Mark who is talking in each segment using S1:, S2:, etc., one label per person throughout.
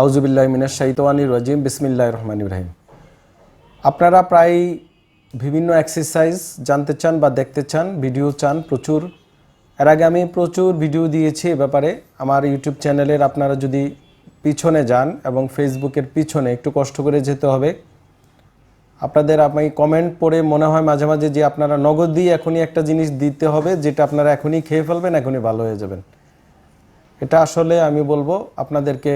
S1: আউজুবিল্লাহ মিনাশ শাইতানি রাজিম বিসমিল্লাহ রহমান ইব্রাহিম আপনারা প্রায় বিভিন্ন এক্সারসাইজ জানতে চান বা দেখতে চান ভিডিও চান প্রচুর। এর আগে আমি প্রচুর ভিডিও দিয়েছি এ ব্যাপারে। আমার ইউটিউব চ্যানেলের আপনারা যদি পিছনে যান এবং ফেসবুকের পিছনে একটু কষ্ট করে যেতে হবে, আপনাদের আমি কমেন্ট পড়ে মনে হয় মাঝে মাঝে যে আপনারা নগদ দিয়ে এখনই একটা জিনিস দিতে হবে, যেটা আপনারা এখনই খেয়ে ফেলবেন, এখনই ভালো হয়ে যাবেন। এটা আসলে আমি বলব, আপনাদেরকে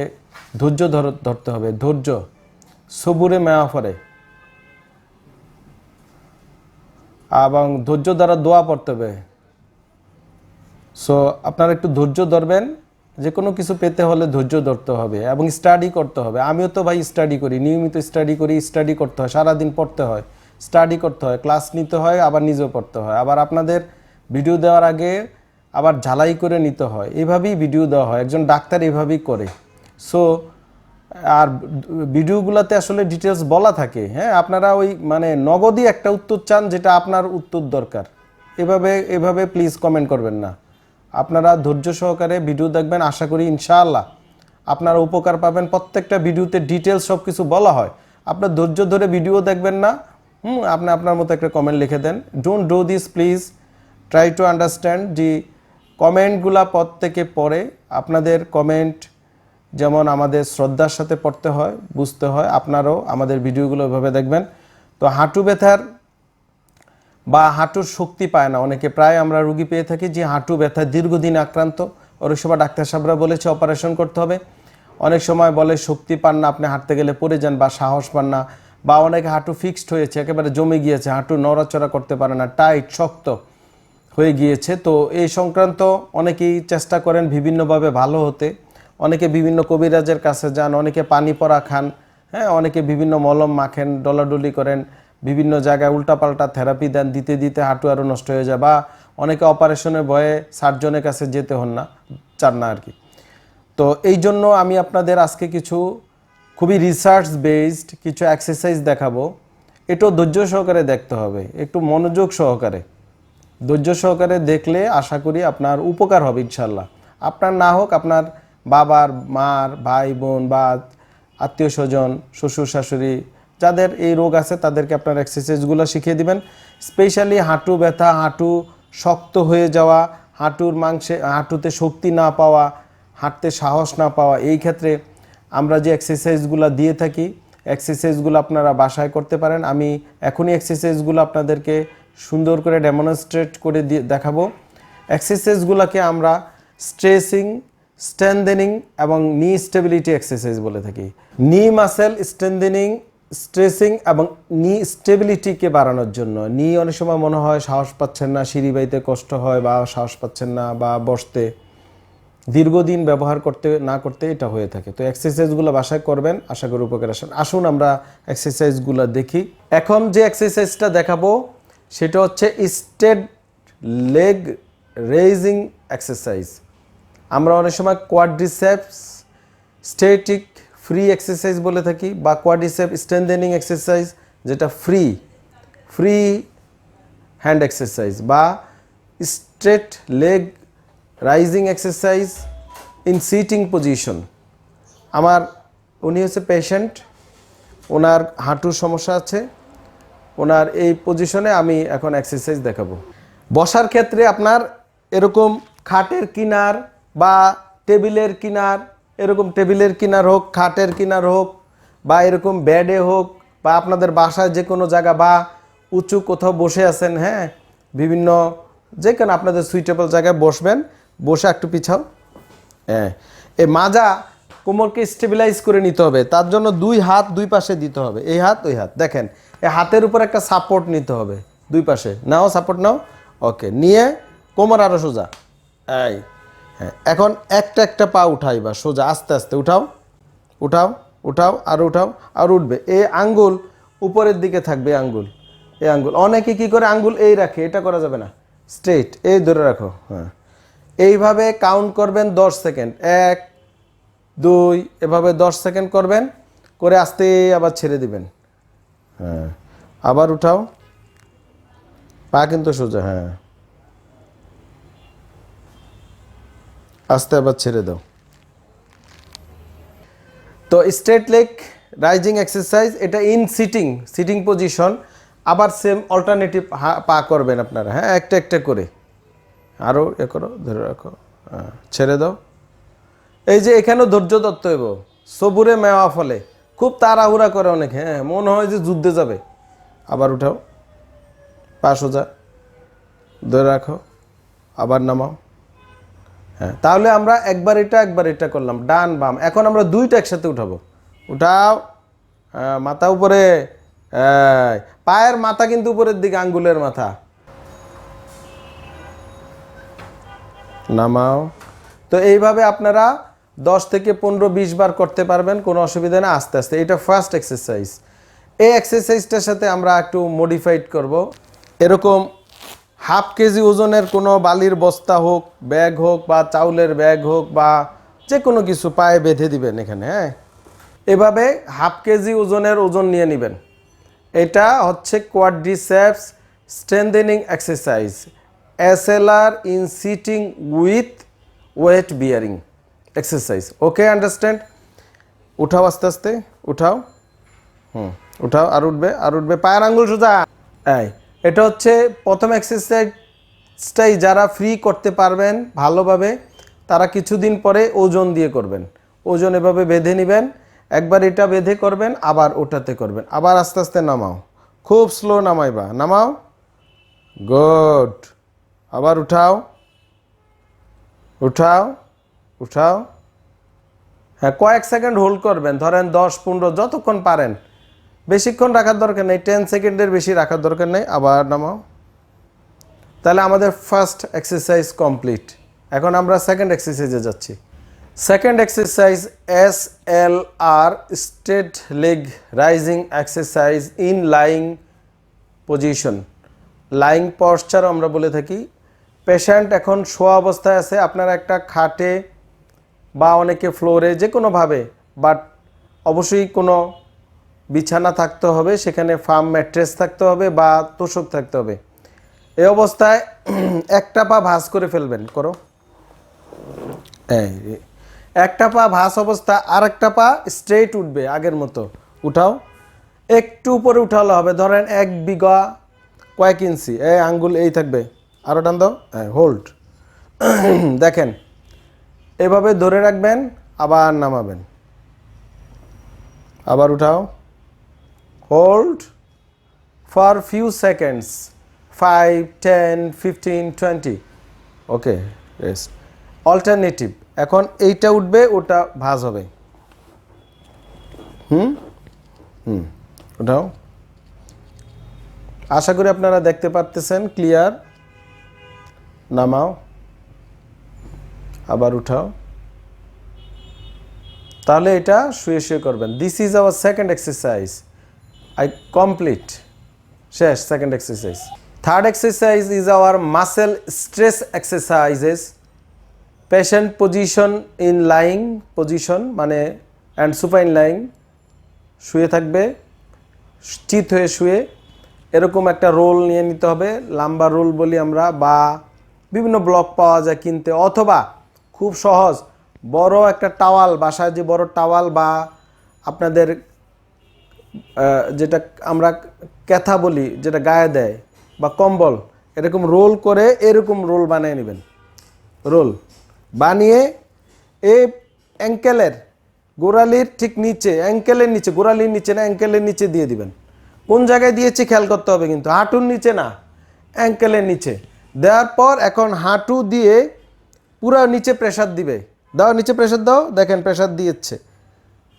S1: ধৈর্য ধর ধরতে হবে। ধৈর্য। সবুরে মেয়া ফরে এবং ধৈর্য দ্বারা দোয়া পড়তে হবে। সো আপনারা একটু ধৈর্য ধরবেন। যে কোনো কিছু পেতে হলে ধৈর্য ধরতে হবে এবং স্টাডি করতে হবে। আমিও তো ভাই স্টাডি করি, নিয়মিত স্টাডি করি স্টাডি করতে হয়। সারাদিন পড়তে হয় স্টাডি করতে হয় ক্লাস নিতে হয়, আবার নিজেও পড়তে হয়। আবার আপনাদের ভিডিও দেওয়ার আগে আবার ঝালাই করে নিতে হয়। এভাবেই ভিডিও দেওয়া হয়। একজন ডাক্তার এভাবেই করে। সো আর ভিডিওগুলোতে আসলে ডিটেলস বলা থাকে হ্যাঁ? আপনারা ওই মানে নগদই একটা উত্তর চান যেটা আপনার উত্তর দরকার। এভাবে এভাবে প্লিজ কমেন্ট করবেন না। আপনারা ধৈর্য সহকারে ভিডিও দেখবেন, আশা করি ইনশাআল্লাহ আপনারা উপকার পাবেন। প্রত্যেকটা ভিডিওতে ডিটেলস সব কিছু বলা হয়। আপনার ধৈর্য ধরে ভিডিও দেখবেন না, হুম? আপনি আপনার মতো একটা কমেন্ট লিখে দেন। Don't do this please try to understand যে কমেন্টগুলা প্রত্যেকে পরে আপনাদের কমেন্ট যেমন আমাদের শ্রদ্ধার সাথে পড়তে হয়, বুঝতে হয়, আপনারাও আমাদের ভিডিওগুলো ওইভাবে দেখবেন। তো হাঁটু ব্যথার বা হাঁটুর শক্তি পায় না। অনেকে প্রায় আমরা রুগী পেয়ে থাকি যে হাঁটু ব্যথা দীর্ঘদিন আক্রান্ত। অনেক সময় ডাক্তার সাহেবরা বলেছে অপারেশন করতে হবে। অনেক সময় বলে শক্তি পান না, আপনি হাঁটতে গেলে পড়ে যান বা সাহস পান না বা অনেকে হাঁটু ফিক্সড হয়েছে, একেবারে জমে গিয়েছে, হাঁটু নড়াচড়া করতে পারে না, টাইট, শক্ত হয়ে গিয়েছে। তো এই সংক্রান্ত অনেকেই চেষ্টা করেন বিভিন্নভাবে ভালো হতে। অনেকে বিভিন্ন কবিরাজের কাছে যান, অনেকে পানি পরা খান হ্যাঁ অনেকে বিভিন্ন মলম মাখেন, ডলাডলি করেন, বিভিন্ন জায়গায় উল্টাপাল্টা থেরাপি দেন, দিতে দিতে হাঁটু আরও নষ্ট হয়ে যায় বা অনেকে অপারেশনের ভয়ে সার্জনের কাছে যেতে হন না, চান না আর কি। তো এই জন্য আমি আপনাদের আজকে কিছু খুবই রিসার্চ বেসড কিছু এক্সারসাইজ দেখাবো। এটাও ধৈর্য সহকারে দেখতে হবে, একটু মনোযোগ সহকারে। ধৈর্য সহকারে দেখলে আশা করি আপনার উপকার হবে ইনশাল্লাহ আপনার না হোক, আপনার বাবার, মার, ভাই, বোন বা আত্মীয় স্বজন, শ্বশুর, শাশুড়ি, যাদের এই রোগ আছে তাদেরকে আপনার এক্সারসাইজগুলো শিখিয়ে দিবেন। স্পেশালি হাঁটু ব্যথা, হাঁটু শক্ত হয়ে যাওয়া, হাঁটুর মাংসে, হাঁটুতে শক্তি না পাওয়া, হাঁটতে সাহস না পাওয়া, এই ক্ষেত্রে আমরা যে এক্সারসাইজগুলো দিয়ে থাকি এক্সারসাইজগুলো আপনারা বাসায় করতে পারেন। আমি এখনই এক্সারসাইজগুলো আপনাদেরকে সুন্দর করে ডেমনস্ট্রেট করে দিয়ে দেখাবো। এক্সারসাইজগুলোকে আমরা স্ট্রেসিং স্ট্রেন্দেনিং এবং নি স্টেবিলিটি এক্সারসাইজ বলে থাকি। নি মাসেল স্ট্রেন্দেনিং স্ট্রেসিং এবং নি স্টেবিলিটিকে বাড়ানোর জন্য। নি অনেক সময় মনে হয় সাহস পাচ্ছেন না, সিঁড়ি বাইতে কষ্ট হয় বা সাহস পাচ্ছেন না বা বসতে। দীর্ঘদিন ব্যবহার করতে, না করতে এটা হয়ে থাকে। তো এক্সারসাইজগুলো বাসায় করবেন, আশা করি উপকার আসেন আসুন আমরা এক্সারসাইজগুলো দেখি। এখন যে এক্সারসাইজটা দেখাবো, সেটা হচ্ছে স্টেড লেগ রেইজিং এক্সারসাইজ। আমরা অনেক সময় কোয়াড্রিসেপস স্টেটিক ফ্রি এক্সারসাইজ বলে থাকি বা কোয়াড্রিসেপ স্ট্রেন্দেনিং এক্সারসাইজ যেটা ফ্রি ফ্রি হ্যান্ড এক্সারসাইজ বা straight leg raising exercise in sitting position আমার, উনি হচ্ছে পেশেন্ট ওনার হাঁটুর সমস্যা আছে, ওনার এই পজিশনে আমি এখন এক্সারসাইজ দেখাবো। বসার ক্ষেত্রে আপনার এরকম খাটের কিনার বা টেবিলের কিনার, এরকম টেবিলের কিনার হোক, খাটের কিনার হোক, বা এরকম বেডে হোক, বা আপনাদের বাসায় যে কোনো জায়গা বা উঁচু কোথাও বসে আছেন হ্যাঁ বিভিন্ন যে কোনো আপনাদের সুইটেবল জায়গায় বসবেন, বসে একটু পিছাও। হ্যাঁ এই মাজা কোমরকে স্টেবিলাইজ করে নিতে হবে, তার জন্য দুই হাত দুই পাশে দিতে হবে, এই হাত, ওই হাত, দেখেন এই হাতের উপর একটা সাপোর্ট নিতে হবে, দুই পাশে, নাও সাপোর্ট নাও ওকে নিয়ে কোমর আরও সোজা, এই হ্যাঁ এখন একটা একটা পা উঠাইবা সোজা, আস্তে আস্তে উঠাও উঠাও উঠাও, আর উঠাও, আর উঠবে। এই আঙ্গুল, উপরের দিকে থাকবে আঙ্গুল এই আঙ্গুল। অনেকে কি করে আঙ্গুল এই রাখে, এটা করা যাবে না স্ট্রেট এই ধরে রাখো হ্যাঁ। এইভাবে কাউন্ট করবেন দশ সেকেন্ড এক, দুই, এভাবে দশ সেকেন্ড করবেন, করে আস্তে আবার ছেড়ে দিবেন হ্যাঁ। আবার উঠাও, পা কিন্তু সোজা হ্যাঁ। আস্তে আবার ছেড়ে দাও। তো স্ট্রেট লেগ রাইজিং এক্সারসাইজ এটা ইন সিটিং সিটিং পজিশন আবার সেম অল্টারনেটিভ পা করবেন আপনারা হ্যাঁ একটা একটা করে। আরও এ করো ধরে রাখো হ্যাঁ, ছেড়ে দাও। এই যে এখানেও ধৈর্য দত্ত হইব সবুরে মেওয়া ফলে। খুব তাড়াহুড়া করে অনেক হ্যাঁ মনে হয় যে যুদ্ধে যাবে। আবার উঠাও পা সোজা ধরে রাখো আবার নামাও। হ্যাঁ তাহলে আমরা একবার এটা একবার এটা করলাম। ডান, বাম। এখন আমরা দুইটা একসাথে উঠাবো। উঠাও। মাথা উপরে। পায়ের মাথা কিন্তু উপরের দিকে, আঙ্গুলের মাথা। নামাও। তো এইভাবে আপনারা দশ থেকে পনেরো, বিশ বার করতে পারবেন, কোনো অসুবিধা না আস্তে আস্তে। এটা ফার্স্ট এক্সারসাইজ এই এক্সারসাইজটার সাথে আমরা একটু মডিফাইড করব। এরকম হাফ কেজি ওজনের কোনো বালির বস্তা হোক, ব্যাগ হোক বা চাউলের ব্যাগ হোক বা যে কোনো কিছু পায়ে বেঁধে দিবেন এখানে হ্যাঁ? এভাবে হাফ কেজি ওজনের ওজন নিয়ে নেবেন। এটা হচ্ছে quadriceps strengthening exercise S L R in sitting with weight bearing exercise okay understand উঠাও আস্তে আস্তে, উঠাও। হুম, উঠাও, আর উঠবে আর উঠবে। পায়ের আঙুল সোজা। এই এটা হচ্ছে প্রথম এক্সারসাইজটাই যারা ফ্রি করতে পারবেন ভালোভাবে, তারা কিছুদিন পরে ওজন দিয়ে করবেন। ওজন এভাবে বেঁধে নেবেন, একবার এটা বেঁধে করবেন, আবার ওটাতে করবেন। আবার আস্তে আস্তে নামাও। খুব স্লো নামাইবা। নামাও। গুড আবার উঠাও। উঠাও। উঠাও। হ্যাঁ কয়েক সেকেন্ড হোল্ড করবেন। ধরেন দশ পনেরো, যতক্ষণ পারেন। বেশিক্ষণ রাখার দরকার নেই টেন সেকেন্ডের বেশি রাখার দরকার নেই, আবার নামাও। তাহলে আমাদের ফার্স্ট এক্সারসাইজ কমপ্লিট এখন আমরা সেকেন্ড এক্সারসাইজে যাচ্ছি। Second exercise S L R straight leg raising exercise in lying position lying posture আমরা বলে থাকি। পেশেন্ট এখন শোয়া অবস্থায় আছে, আপনার একটা খাটে বা অনেকে ফ্লোরে যে কোনোভাবে বাট অবশ্যই কোনো বিছানা থাকতে হবে, সেখানে ফার্ম ম্যাট্রেস থাকতে হবে বা তোষক থাকতে হবে। এই অবস্থায় একটা পা ভাঁজ করে ফেলবেন, করো। একটা পা ভাঁজ অবস্থা আর একটা পা স্ট্রেট উঠবে আগের মতো। উঠাও। একটু উপরে উঠালে হবে, ধরেন এক বিঘা কয়েক ইঞ্চি। এই আঙ্গুল এই থাকবে। আরও টান দাও। হ্যাঁ হোল্ড দেখেন, এভাবে ধরে রাখবেন, আবার নামাবেন। আবার উঠাও। Hold for few seconds five ten fifteen twenty okay rest alternative এখন এইটা উঠবে, ওটা ভাঁজ হবে। হুম? হুম, ওটাও। আশা করি আপনারা দেখতে পারতেছেন ক্লিয়ার নামাও। আবার উঠাও। তাহলে এটা শুয়ে শুয়ে করবেন। This is our second exercise I complete শেষ second exercise third exercise is our muscle stress exercises patient position in lying position মানে অ্যান্ড সুপাইন লাইং শুয়ে থাকবে চিত হয়ে শুয়ে। এরকম একটা রোল নিয়ে নিতে হবে। লাম্বা রোল বলি আমরা, বা বিভিন্ন ব্লক পাওয়া যায় কিনতে। অথবা খুব সহজ, বড় একটা টাওয়াল, বাসায় যে বড় টাওয়াল বা আপনাদের যেটা আমরা ক্যাথা বলি, যেটা গায়ে দেয় বা কম্বল, এরকম রোল করে এরকম রোল বানিয়ে নেবেন। রোল বানিয়ে এই অ্যাঙ্কেলের গোড়ালির ঠিক নিচে, অ্যাঙ্কেলের নিচে, গোড়ালির নিচে না, অ্যাঙ্কেলের নিচে দিয়ে দিবেন। কোন জায়গায় দিয়েছি খেয়াল করতে হবে কিন্তু, হাঁটুর নিচে না, অ্যাঙ্কেলের নিচে। দেওয়ার পর এখন হাঁটু দিয়ে পুরো নিচে প্রেসার দিবে। দাও, নিচে প্রেসার দাও, দেখেন প্রেসার দিয়েছে।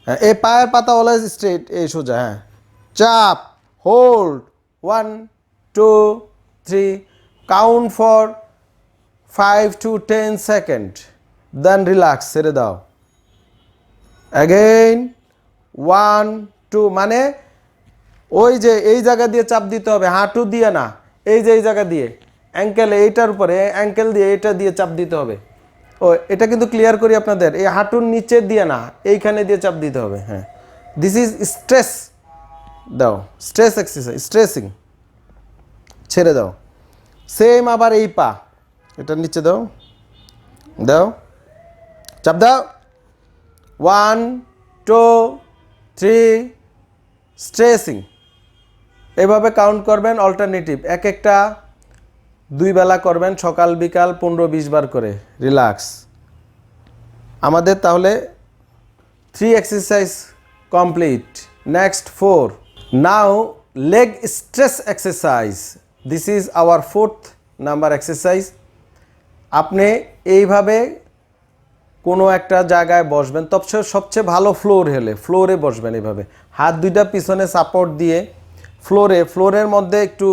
S1: এই পায়ের পাতা অলওয়েজ স্ট্রেট এই সোজা হ্যাঁ। চাপ hold one two three count for five to ten second then relax ছেড়ে দাও। অ্যাগেইন ওয়ান টু মানে ওই যে এই জায়গা দিয়ে চাপ দিতে হবে, হাঁটু দিয়ে না, এই যে এই জায়গা দিয়ে অ্যাঙ্কেল এইটার উপরে অ্যাঙ্কেল দিয়ে এটা দিয়ে চাপ দিতে হবে। ও, এটা কিন্তু ক্লিয়ার করি আপনাদের, এই হাঁটুর নিচে দিয়ে না, এইখানে দিয়ে চাপ দিতে হবে হ্যাঁ। দিস ইজ স্ট্রেস দাও স্ট্রেস এক্সারসাইজ স্ট্রেসিং ছেড়ে দাও। সেম আবার এই পা এটার নিচে দাও দাও, চাপ দাও। ওয়ান টু থ্রি স্ট্রেসিং এভাবে কাউন্ট করবেন অল্টারনেটিভ এক একটা দুই বেলা করবেন, সকাল, বিকাল পনেরো, বিশ বার করে। রিল্যাক্স। আমাদের তাহলে three exercise complete next four now leg stress exercise this is our fourth number exercise আপনি এইভাবে কোনো একটা জায়গায় বসবেন, তবে সবচেয়ে ভালো ফ্লোর হলে ফ্লোরে বসবেন এইভাবে। হাত দুইটা পিছনে সাপোর্ট দিয়ে ফ্লোরে ফ্লোরের মধ্যে একটু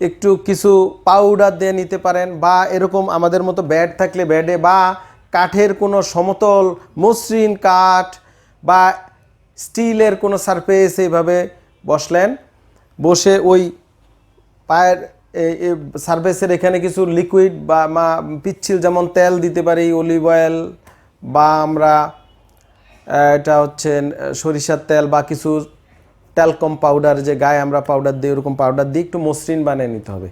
S1: একটু কিছু পাউডার দিয়ে নিতে পারেন বা এরকম আমাদের মতো ব্যাড থাকলে ব্যাডে বা কাঠের কোনো সমতল মসৃণ কাঠ বা স্টিলের কোনো সারফেস এইভাবে বসলেন, বসে ওই পায়ের সারফেসের এখানে কিছু লিকুইড বা মা, পিচ্ছিল যেমন তেল দিতে পারি অলিভ অয়েল বা আমরা এটা হচ্ছে সরিষার তেল বা কিছু ট্যালকম পাউডার যে গায়ে আমরা পাউডার দিই, ওরকম পাউডার দিয়ে একটু মসৃণ বানিয়ে নিতে হবে।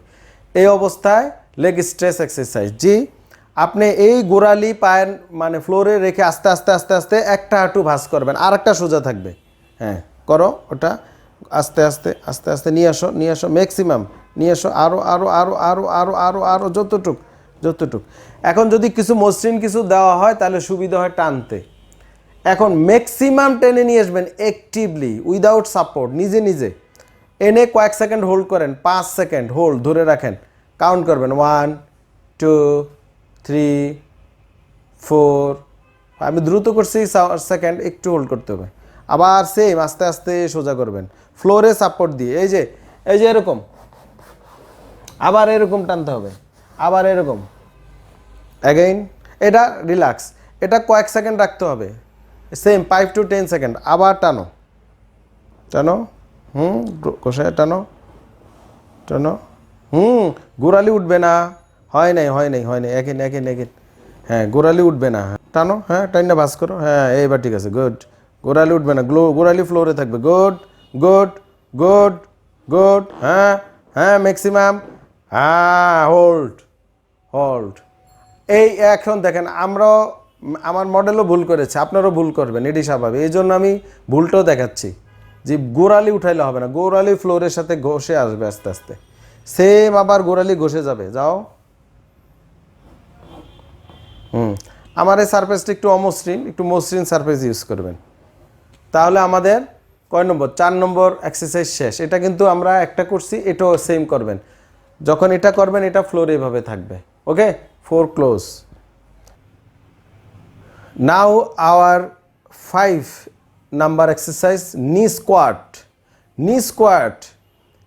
S1: এই অবস্থায় লেগ স্ট্রেস এক্সারসাইজ জি, আপনি এই গোড়ালি পায়ের মানে ফ্লোরে রেখে আস্তে আস্তে আস্তে আস্তে একটা হাঁটু ভাঁজ করবেন আর একটা সোজা থাকবে। হ্যাঁ করো ওটা, আস্তে আস্তে আস্তে আস্তে নিয়ে আসো নিয়ে আসো ম্যাক্সিমাম নিয়ে আসো আরও আরও আরও আরও আরও আরও আরও যতটুক যতটুক। এখন যদি কিছু মসৃণ কিছু দেওয়া হয়, তাহলে সুবিধা হয় টানতে। এখন ম্যাক্সিমাম টেনে নিয়ে আসবেন অ্যাক্টিভলি উইদাউট সাপোর্ট নিজে নিজে। এনে কয়েক সেকেন্ড হোল্ড করেন, পাঁচ সেকেন্ড হোল্ড ধরে রাখেন। কাউন্ট করবেন ওয়ান টু থ্রি ফোর আমি দ্রুত করছি সেকেন্ড একটু হোল্ড করতে হবে। আবার সেম আস্তে আস্তে সোজা করবেন। ফ্লোরে সাপোর্ট দিয়ে, এই যে এই যে এরকম। আবার এরকম টানতে হবে, আবার এরকম। অ্যাগেইন এটা রিল্যাক্স এটা কয়েক সেকেন্ড রাখতে হবে। Same five to ten second আবার টানো। টানো। হুম কষায় টানো। টানো। হুম, গোড়ালি উঠবে না। হয় নাই হয় নাই হয় নাই। একেন একেন একেন হ্যাঁ গোড়ালি উঠবে না। টানো। হ্যাঁ টাইনটা ভাস করো। হ্যাঁ এইবার ঠিক আছে গুড গোড়ালি উঠবে না। গ্লো গোড়ালি ফ্লোরে থাকবে। গুড গুড গুড গুড হ্যাঁ হ্যাঁ ম্যাক্সিমাম হ্যাঁ হোল্ড হোল্ড এই এখন দেখেন, আমরাও আমার মডেলও ভুল করেছে, আপনারও ভুল করবেন, এটি স্বাভাবিক। এই জন্য আমি ভুলটাও দেখাচ্ছি যে গোড়ালি উঠাইলে হবে না, গোড়ালি ফ্লোরের সাথে ঘষে আসবে আস্তে আস্তে। সেম আবার গোড়ালি ঘষে যাবে, যাও। হুম, আমার এই সারফেসটা একটু অমসৃণ, একটু মসৃণ সারফেস ইউজ করবেন। তাহলে আমাদের কয় নম্বর? চার নম্বর এক্সারসাইজ শেষ। এটা কিন্তু আমরা একটা করছি, এটাও সেম করবেন। যখন এটা করবেন, এটা ফ্লোর এভাবে থাকবে। Okay four close now our five number exercise knee squat knee squat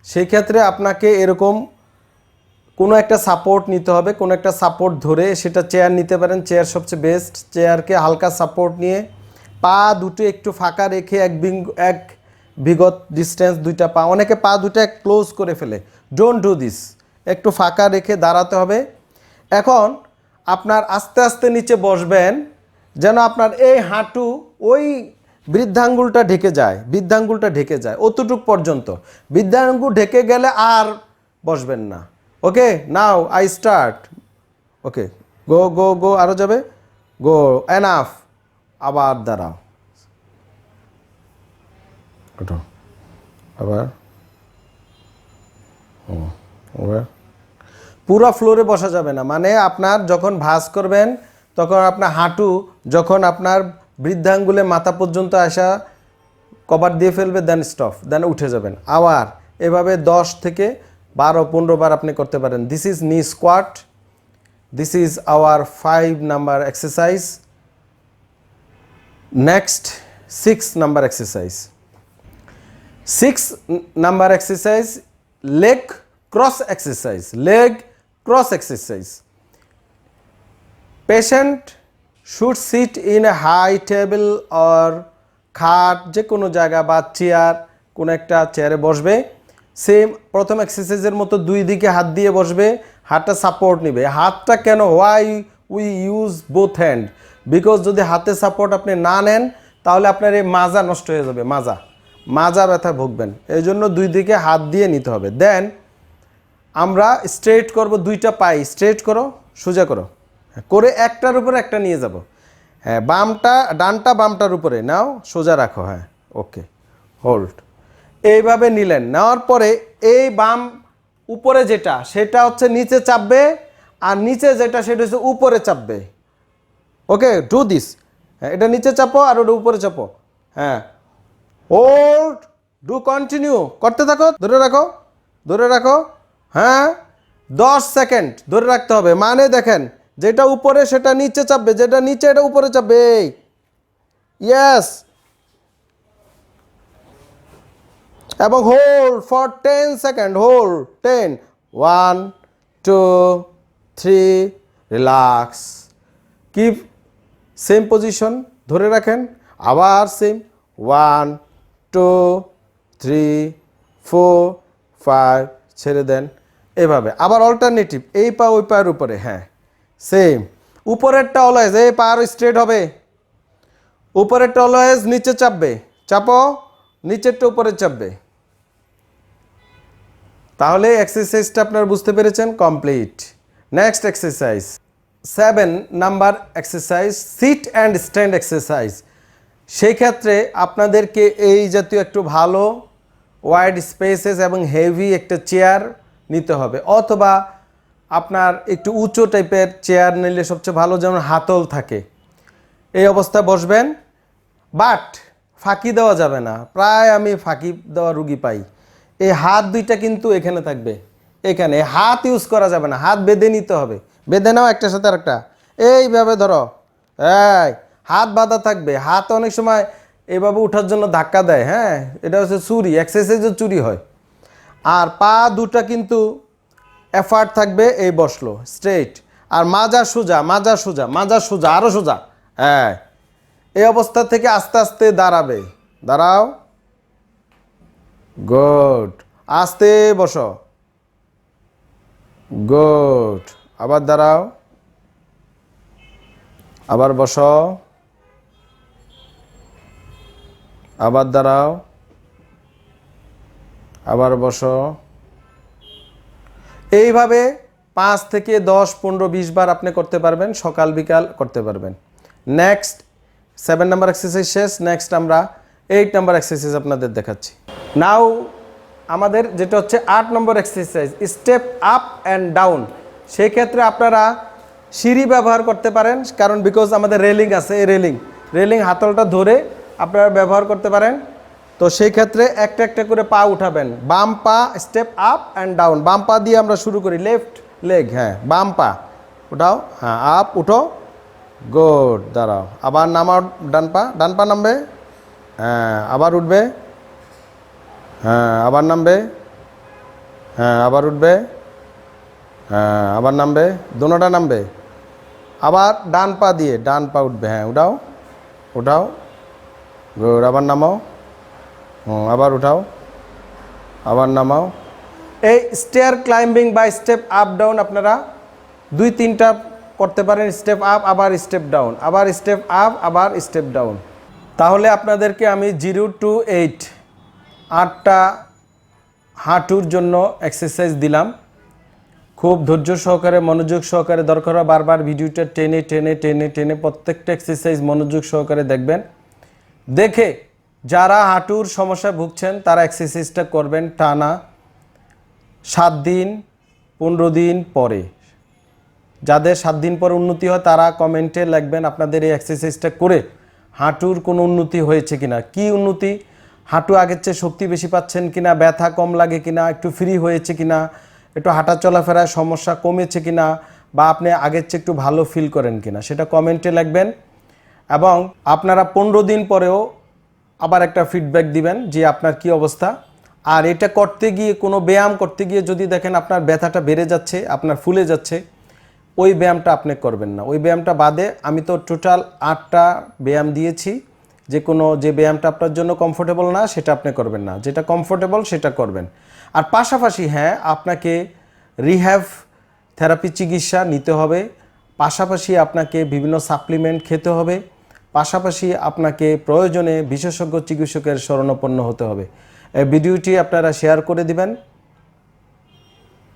S1: সেই ক্ষেত্রে আপনাকে এরকম কোনো একটা সাপোর্ট নিতে হবে, কোনো একটা সাপোর্ট ধরে সেটা চেয়ার নিতে পারেন। চেয়ার সবচেয়ে বেস্ট চেয়ারকে হালকা সাপোর্ট নিয়ে পা দুটো একটু ফাঁকা রেখে এক বিং এক বিগত ডিস্টেন্স দুইটা পা, অনেকে পা দুটো এক ক্লোজ করে ফেলে। ডোন্ট ডু দিস একটু ফাঁকা রেখে দাঁড়াতে হবে। এখন আপনার আস্তে আস্তে নিচে বসবেন। যেন আপনার এই হাঁটু ওই বৃদ্ধাঙ্গুলটা ঢেকে যায়, বৃদ্ধাঙ্গুলটা ঢেকে যায়, অতটুক পর্যন্ত। বৃদ্ধাঙ্গুল ঢেকে গেলে আর বসবেন না। ওকে, নাও, আই স্টার্ট। ওকে, গো গো গো আরও যাবে? গো, এনাফ, আবার দাঁড়াও। আবার। পুরো ফ্লোরে বসা যাবে না। মানে আপনার যখন ভাঁজ করবেন তখন আপনার হাঁটু যখন আপনার বৃদ্ধাঙ্গুলে মাথা পর্যন্ত আসা কভার দিয়ে ফেলবে দেন স্টপ দেন উঠে যাবেন। আবার এভাবে দশ থেকে বারো, পনেরো বার আপনি করতে পারেন। This is knee squat this is our five number exercise next six number exercise six number exercise leg cross exercise leg cross exercise patient should sit in a high table or খাট যে কোনো জায়গা বা chair কোনো একটা চেয়ারে বসবে। Same প্রথম এক্সারসাইজের মতো দুই দিকে হাত দিয়ে বসবে, হাতটা সাপোর্ট নেবে। হাতটা কেন why we use both hand because যদি হাতে সাপোর্ট আপনি না নেন, তাহলে আপনার এই মাজা নষ্ট হয়ে যাবে, মাজা। মাজা ব্যথা ভুগবেন। এই জন্য দুই দিকে হাত দিয়ে নিতে হবে। দেন আমরা স্ট্রেট করব দুইটা পাই স্ট্রেট করো, সোজা করো। করে একটার উপরে একটা নিয়ে যাব। হ্যাঁ বামটা, ডানটা বামটার উপরে। নাও, সোজা রাখো হ্যাঁ ওকে হোল্ড এইভাবে নিলেন, নেওয়ার পরে এই বাম উপরে যেটা, সেটা হচ্ছে নিচে চাপবে, আর নিচে যেটা, সেটা হচ্ছে উপরে চাপবে। ওকে ডু দিস হ্যাঁ এটা নিচে চাপো আর ওটা উপরে চাপো। হ্যাঁ হোল্ড ডু কন্টিনিউ করতে থাকো, ধরে রাখো ধরে রাখো হ্যাঁ দশ সেকেন্ড ধরে রাখতে হবে। মানে দেখেন যেটা উপরে সেটা নিচে চাপবে, যেটা নিচে এটা উপরে চাপবে ইয়েস এবং hold for ten second hold ten one two three relax keep same position ধরে রাখেন। আবার same one two three four five ছেড়ে দেন। এভাবে। আবার অল্টারনেটিভ এই পা, ওই পায়ের উপরে হ্যাঁ। সেম উপরেরটা অলওয়েজ এই পা আরও স্ট্রেট হবে। উপরেরটা অলওয়েজ নিচে চাপবে। চাপো, নিচেরটা উপরে চাপবে। তাহলে এক্সারসাইজটা আপনারা বুঝতে পেরেছেন complete next exercise seven number exercise sit and stand exercise সেই ক্ষেত্রে আপনাদেরকে এই জাতীয় একটু ভালো ওয়াইড স্পেসেস এবং হেভি একটা চেয়ার নিতে হবে। অথবা আপনার একটু উঁচু টাইপের চেয়ার নিলে সবচেয়ে ভালো যেমন হাতল থাকে। এই অবস্থায় বসবেন, বাট ফাঁকি দেওয়া যাবে না। প্রায় আমি ফাঁকি দেওয়া রুগী পাই। এই হাত দুইটা কিন্তু এখানে থাকবে। এখানে হাত ইউজ করা যাবে না, হাত বেঁধে নিতে হবে। বেঁধে নাও একটার সাথে আরেকটা। এইভাবে ধরো। এই, হাত বাঁধা থাকবে। হাত অনেক সময় এভাবে ওঠার জন্য ধাক্কা দেয় হ্যাঁ? এটা হচ্ছে চুরি এক্সারসাইজের চুরি হয়। আর পা দুটা কিন্তু এফার্ট থাকবে এই বসল স্ট্রেট আর মাজা সোজা মাজা সোজা মাজা সোজা আরও সোজা। হ্যাঁ এই অবস্থা থেকে আস্তে আস্তে দাঁড়াবে। দাঁড়াও। গুড আস্তে বসো। গুড আবার দাঁড়াও। আবার বসো। আবার দাঁড়াও। আবার বসো। এইভাবে পাঁচ থেকে দশ, পনেরো, বিশ বার আপনি করতে পারবেন, সকাল, বিকাল করতে পারবেন। নেক্সট সেভেন নাম্বার এক্সারসাইজ শেষ। নেক্সট আমরা এইট নাম্বার এক্সারসাইজ আপনাদের দেখাচ্ছি। নাও আমাদের যেটা হচ্ছে আট নম্বর exercise step up and down সেই ক্ষেত্রে আপনারা সিঁড়ি ব্যবহার করতে পারেন, কারণ বিকজ আমাদের রেলিং আছে, এই রেলিং রেলিং হাতলটা ধরে আপনারা ব্যবহার করতে পারেন। তো সেই ক্ষেত্রে একটা একটা করে পা উঠাবেন। বাম পা স্টেপ আপ অ্যান্ড ডাউন বাম পা দিয়ে আমরা শুরু করি। লেফট লেগ হ্যাঁ বাম পা। উঠাও। হ্যাঁ আপ উঠো। গুড দাঁড়াও। আবার নামাও ডান পা। ডান পা নামবে। হ্যাঁ আবার উঠবে। হ্যাঁ আবার নামবে। হ্যাঁ আবার উঠবে। হ্যাঁ আবার নামবে। দোনোটা নামবে। আবার ডান পা দিয়ে, ডান পা উঠবে। হ্যাঁ উঠাও। উঠাও। গুড আবার নামাও। আবার উঠাও। আবার নামাও। এই স্টেয়ার ক্লাইম্বিং বা স্টেপ আপ ডাউন আপনারা দুই, তিনটা করতে পারেন স্টেপ আপ আবার স্টেপ ডাউন আবার স্টেপ আপ আবার স্টেপ ডাউন তাহলে আপনাদেরকে আমি জিরো টু এইট, আটটা হাঁটুর জন্য এক্সারসাইজ দিলাম। খুব ধৈর্য সহকারে, মনোযোগ সহকারে দরকার বারবার ভিডিওটা টেনে টেনে টেনে টেনে প্রত্যেকটা এক্সারসাইজ মনোযোগ সহকারে দেখবেন। দেখে যারা হাঁটুর সমস্যায় ভুগছেন, তারা এক্সারসাইজটা করবেন টানা সাত দিন, পনেরো দিন পরে। যাদের সাত দিন পর উন্নতি হয়, তারা কমেন্টে লিখবেন আপনাদের এই এক্সারসাইজটা করে হাঁটুর কোনো উন্নতি হয়েছে কিনা। কি উন্নতি? হাঁটু আগের চেয়ে শক্তি বেশি পাচ্ছেন কিনা? ব্যথা কম লাগে কিনা? একটু ফ্রি হয়েছে কিনা? একটু হাঁটা চলাফেরায় সমস্যা কমেছে কিনা? বা আপনি আগের চেয়ে একটু ভালো ফিল করেন কিনা? সেটা কমেন্টে লিখবেন। এবং আপনারা পনেরো দিন পরেও আবার একটা ফিডব্যাক দিবেন যে আপনার কি অবস্থা। আর এটা করতে গিয়ে, কোনো ব্যায়াম করতে গিয়ে যদি দেখেন আপনার ব্যথাটা বেড়ে যাচ্ছে, আপনার ফুলে যাচ্ছে, ওই ব্যায়ামটা আপনি করবেন না। ওই ব্যায়ামটা বাদে আমি তো টোটাল আটটা ব্যায়াম দিয়েছি। যে কোনো যে ব্যায়ামটা আপনার জন্য কমফোর্টেবল না, সেটা আপনি করবেন না। যেটা কমফোর্টেবল সেটা করবেন। আর পাশাপাশি হ্যাঁ আপনাকে রিহ্যাভ থেরাপি চিকিৎসা নিতে হবে। পাশাপাশি আপনাকে বিভিন্ন সাপ্লিমেন্ট খেতে হবে। পাশাপাশি আপনাকে প্রয়োজনে বিশেষজ্ঞ চিকিৎসকের শরণাপন্ন হতে হবে। এই ভিডিওটি আপনারা শেয়ার করে দিবেন।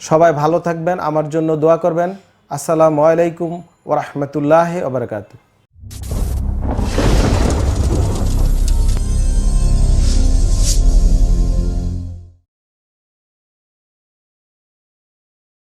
S1: সবাই ভালো থাকবেন, আমার জন্য দোয়া করবেন। আসসালামু আলাইকুম ওরহমতুল্লাহ ওবরকাতু